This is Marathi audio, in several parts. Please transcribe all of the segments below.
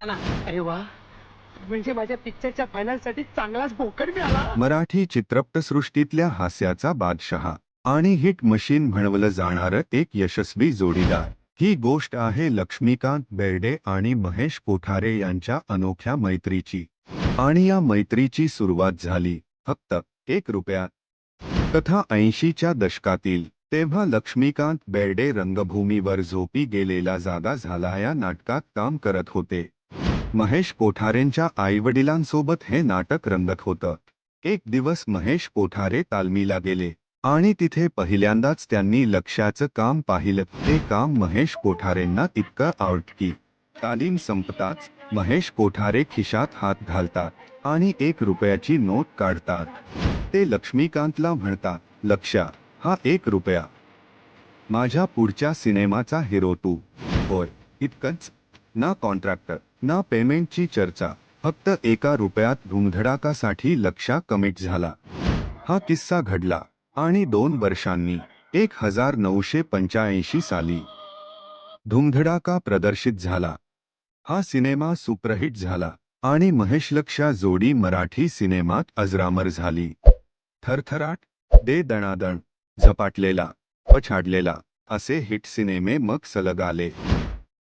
अरे वा. म्हणजे माझ्या पिक्चरच्या फायनलसाठी चांगलाच बोकड मिळाला. मराठी चित्रपटसृष्टीतल्या हास्याचा बादशहा आणि हिट मशीन म्हणवलं जाणारं एक यशस्वी जोडीदार. ही गोष्ट आहे लक्ष्मीकांत बेर्डे आणि महेश कोठारे यांच्या अनोख्या मैत्रीची. आणि या मैत्रीची सुरुवात झाली फक्त एक रुपयात. कथा ऐंशीच्या दशकातील तेव्हा लक्ष्मीकांत बेर्डे रंगभूमीवर झोपी गेलेला जागा झाला या नाटकात काम करत होते. महेश कोठारेंच्या आईवडिलांसोबत हे नाटक रंगत होतं. एक दिवस महेश कोठारे तालमीला गेले आणि तिथे पहिल्यांदाच त्यांनी लक्ष्याचं काम पाहिलं. ते काम महेश कोठारेंना इतकं आवडत की तालीम संपताच महेश कोठारे खिशात हात घालतात आणि एक रुपयाची नोट काढतात. ते लक्ष्मीकांतला म्हणतात लक्ष्या हा एक रुपया. माझ्या पुढच्या सिनेमाचा हिरो तू. होय इतकंच. ना कॉन्ट्रॅक्टर. ना पेमेंटची चर्चा फक्त एका रुपयात धुमधडाकासाठी लक्षा कमिट झाला. हा किस्सा घडला आणि दोन वर्षांनी एक हजार नऊशे पंच्याऐंशी साली. धुमधडाका प्रदर्शित झाला. हा सिनेमा सुपरहिट झाला आणि महेश लक्षा जोडी मराठी सिनेमात अजरामर झाली. थरथराट दे दणादण झपाटलेला पछाडलेला असे हिट सिनेमे मग सलग आले.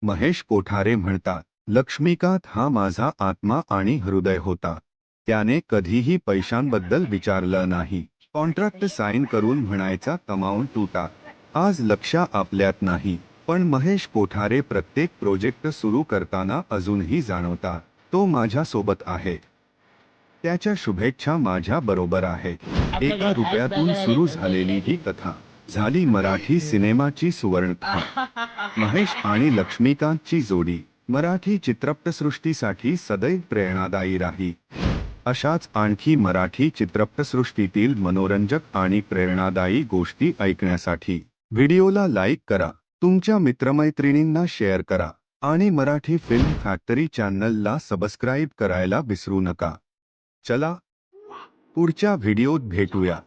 महेश कोठारे म्हणतात लक्ष्मीकांत हा माझा आत्मा आणि हृदय होता. त्याने कधीही पैशांबद्दल विचारलं नाही. कॉन्ट्रॅक्ट साईन करून म्हणायचा कमावून तुटा. आज लक्षा आपल्यात नाही. पण महेश कोठारे प्रत्येक प्रोजेक्ट सुरू करताना अजूनही जाणवता तो माझ्या सोबत आहे. त्याच्या शुभेच्छा माझ्या बरोबर आहे. एका रुपयातून सुरू झालेली ही कथा झाली मराठी सिनेमाची सुवर्णथा महेश आणि लक्ष्मीकांतची जोडी. मराठी चित्रपटसृष्टीसाठी सदैव प्रेरणादायी राही. अशाच आणखी मराठी चित्रपटसृष्टीतील मनोरंजक आणि प्रेरणादायी गोष्टी ऐकण्यासाठी व्हिडिओला लाईक करा. तुमच्या मित्रमैत्रिणींना शेअर करा. आणि मराठी फिल्म फॅक्टरी चॅनलला सबस्क्राईब करायला विसरू नका. चला पुढच्या व्हिडिओत भेटूया.